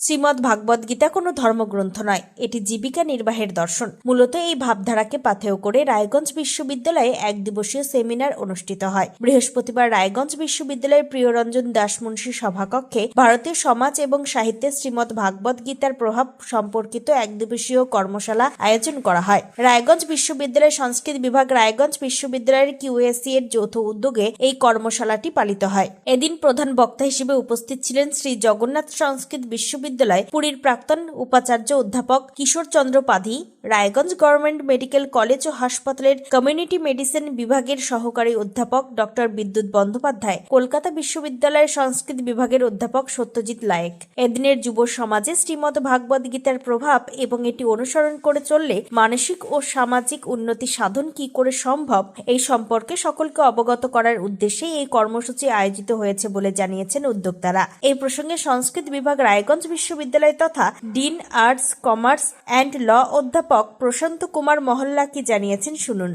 শ্রীমদ্ ভাগবত গীতা কোনো ধর্মগ্রন্থ নয়, এটি জীবিকা নির্বাহের দর্শন। মূলত এই ভাবধারাকে পাথেয় করে রায়গঞ্জ বিশ্ববিদ্যালয়ে এক দিবসীয় সেমিনার অনুষ্ঠিত হয়। বৃহস্পতিবার রায়গঞ্জ বিশ্ববিদ্যালয়ের প্রিয়রঞ্জন দাসমুন্সী সভাকক্ষে ভারতীয় সমাজ এবং সাহিত্যে শ্রীমদ্ ভাগবত গীতার প্রভাব সম্পর্কিত এক দিবসীয় কর্মশালা আয়োজন করা হয়। রায়গঞ্জ বিশ্ববিদ্যালয়ের সংস্কৃত বিভাগ রায়গঞ্জ বিশ্ববিদ্যালয়ের কিউএসসি এর যৌথ উদ্যোগে এই কর্মশালাটি পালিত হয়। এদিন প্রধান বক্তা হিসেবে উপস্থিত ছিলেন শ্রী জগন্নাথ সংস্কৃত বিশ্ববিদ্যালয় পুরীর প্রাক্তন উপাচার্য অধ্যাপক Kishore Chandra Padhi, Raiganj government medical college ও হাসপাতালের কমিউনিটি মেডিসিন বিভাগের সহকারী অধ্যাপক ডক্টর বিদ্যুৎ বন্দ্যোপাধ্যায়, কলকাতা বিশ্ববিদ্যালয়ের সংস্কৃত বিভাগের অধ্যাপক সত্যজিৎ লায়েক। এদিনের যুব সমাজে শ্রীমদ ভাগবত গীতার প্রভাব এবং এটি অনুসরণ করে চললে মানসিক ও সামাজিক উন্নতি সাধন কি করে সম্ভব, এই সম্পর্কে সকলকে অবগত করার উদ্দেশ্যে এই কর্মসূচি আয়োজিত হয়েছে বলে জানিয়েছেন উদ্যোক্তারা। এই প্রসঙ্গে সংস্কৃত বিভাগ রায়গঞ্জ বিশ্ববিদ্যালয় তথা dean arts commerce and law অধ্যাপক প্রশান্ত কুমার মহল্লা কি জানিয়েছেন শুনুন।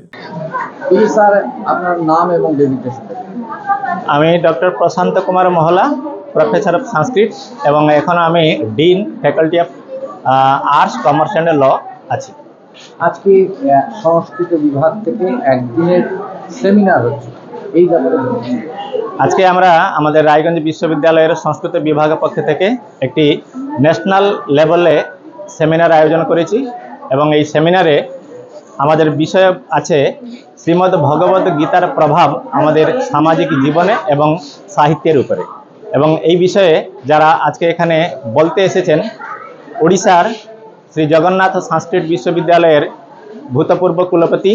স্যার আপনার নাম এবং ডেজিগনেশন। আমি doctor Prashanta Kumar Mohalla professor of সংস্কৃত এবং এখন আমি dean faculty of arts commerce and law আছি। আজকে সংস্কৃত বিভাগ থেকে একদিনের সেমিনার হচ্ছে। এই ব্যাপারে। আজকে আমরা আমাদের রায়গঞ্জ বিশ্ববিদ্যালয়ের সংস্কৃত বিভাগের পক্ষ থেকে একটি ন্যাশনাল লেভেলে সেমিনার আয়োজন করেছি এবং এই সেমিনারে আমাদের বিষয় আছে শ্রীমদ্ ভগবত গীতার প্রভাব আমাদের সামাজিক জীবনে এবং সাহিত্যের উপরে। এবং এই বিষয়ে যারা আজকে এখানে বলতে এসেছেন, ওড়িশার শ্রী জগন্নাথ সংস্কৃত বিশ্ববিদ্যালয়ের ভূতপূর্ব কুলপতি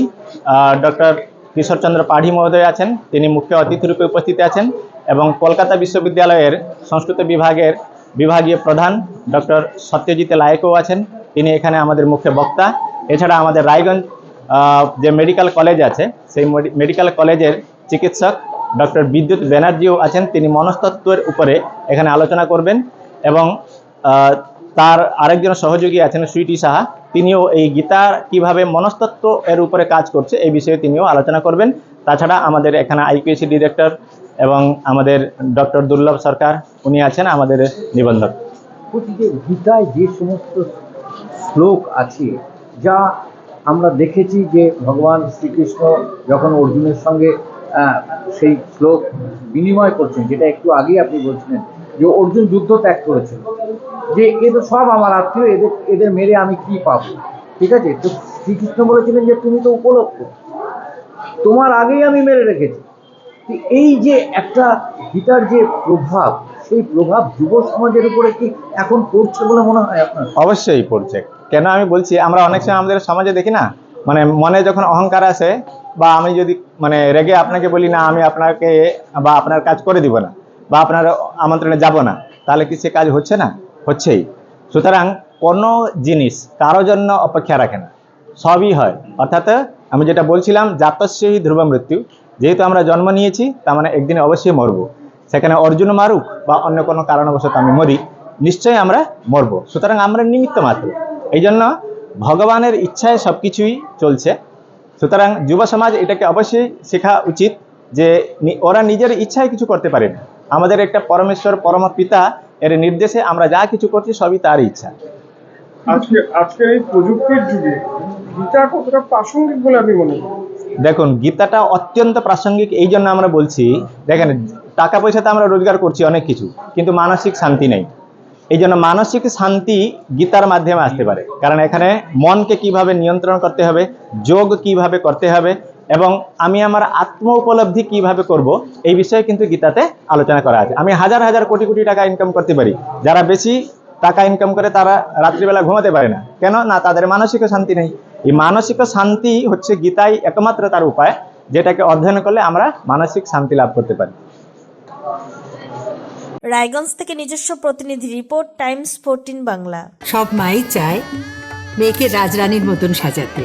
ডক্টর কিশোরচন্দ্র পাঢ়ী মহোদয় আছেন, তিনি মুখ্য অতিথি রূপে উপস্থিত আছেন এবং কলকাতা বিশ্ববিদ্যালয়ের সংস্কৃত বিভাগের বিভাগীয় প্রধান ডক্টর সত্যজিৎ লায়কও আছেন, তিনি এখানে আমাদের মুখ্য বক্তা। এছাড়া আমাদের রায়গঞ্জ যে মেডিকেল কলেজ আছে, সেই মেডিকেল কলেজের চিকিৎসক ডক্টর বিদ্যুৎ ব্যানার্জিও আছেন, তিনি মনস্তত্ত্বের উপরে এখানে আলোচনা করবেন এবং তার আরেকজন সহযোগী আছেন সুইটি সাহা তিনিও এই গীতার কীভাবে মনস্তত্ত্ব এর উপরে কাজ করছে এই বিষয়ে তিনিও আলোচনা করবেন। তাছাড়া আমাদের এখানে আইপিএসসি ডিরেক্টর এবং আমাদের ডক্টর দুর্লভ সরকার, উনি আছেন আমাদের নিবন্ধক। গীতায় যে সমস্ত শ্লোক আছে, যা আমরা দেখেছি যে ভগবান শ্রীকৃষ্ণ যখন অর্জুনের সঙ্গে সেই শ্লোক বিনিময় করছেন, যেটা একটু আগেই আপনি বলছিলেন, যে অর্জুন যুদ্ধ ত্যাগ করেছিল যে এ তো সব আমার আত্মীয়, এদের এদের মেরে আমি কি পাবো? ঠিক আছে? তো শ্রীকৃষ্ণ বলেছিলেন যে তুমি তো উপলক্ষ। তোমার আগেই আমি মেরে রেখেছি। এই যে একটা গীতার যে প্রভাব, সেই প্রভাব যুব সমাজের উপরে কি এখন পড়ছে বলে মনে হয় আপনার? অবশ্যই পড়ছে। কেন আমি বলছি, আমরা অনেক সময় আমাদের সমাজে দেখি না? মানে মনে যখন অহংকার আসে, বা আমি যদি মানে রেগে আপনাকে বলি না, আমি আপনাকে বা আপনার কাজ করে দিব না, বা আপনার আমন্ত্রণে যাব না, তাহলে কি সে কাজ হচ্ছে না? হচ্ছেই। সুতরাং কোনো জিনিস কারও জন্য অপেক্ষা রাখে না। সবই হয়। অর্থাৎ, আমি যেটা বলছিলাম জাতস্যই ধ্রুব মৃত্যু। যেহেতু আমরা জন্ম নিয়েছি, তার মানে একদিন অবশ্যই মরবো। সেখানে অর্জুন মারুক বা অন্য কোনো কারণবশত আমি মরি, নিশ্চয়ই আমরা মরব। সুতরাং আমরা নিমিত্ত মাত্র। এই জন্য ভগবানের ইচ্ছায় সব কিছুই চলছে। সুতরাং যুব সমাজ এটাকে অবশ্যই শেখা উচিত যে ওরা নিজের ইচ্ছায় কিছু করতে পারে না। আমাদের একটা পরমেশ্বর পরম পিতা এর নির্দেশে আমরা যা কিছু করছি সবই তার ইচ্ছা। আজকে আজকের এই প্রযুক্তির যুগে গীতা কতটা প্রাসঙ্গিক বলে আমি মনে করি। দেখুন গীতাটা অত্যন্ত প্রাসঙ্গিক এই জন্য আমরা বলছি দেখেন টাকা পয়সাতে আমরা রোজগার করছি অনেক কিছু কিন্তু মানসিক শান্তি নেই। এই জন্য মানসিক শান্তি গীতার মাধ্যমে আসতে পারে। কারণ এখানে মনকে কীভাবে নিয়ন্ত্রণ করতে হবে যোগ কীভাবে করতে হবে এবং আমি আমার আত্ম উপলব্ধি কীভাবে করব এই বিষয়ে কিন্তু গীতাতে আলোচনা করা আছে। আমি হাজার হাজার কোটি কোটি টাকা ইনকাম করতে পারি। যারা বেশি টাকা ইনকাম করে তারা রাত্রিবেলা ঘুমাতে পারে না। কেন? না তাদের মানসিক শান্তি নেই। এই মানসিক শান্তি হচ্ছে গীতাই একমাত্র তার উপায় যেটাকে অধ্যয়ন করলে আমরা মানসিক শান্তি লাভ করতে পারি। রায়গঞ্জ থেকে নিজস্ব প্রতিনিধি রিপোর্ট টাইমস ফোরটিন বাংলা। সব মাই চায় মেয়েকে রাজরানীর মতন সাজাতে।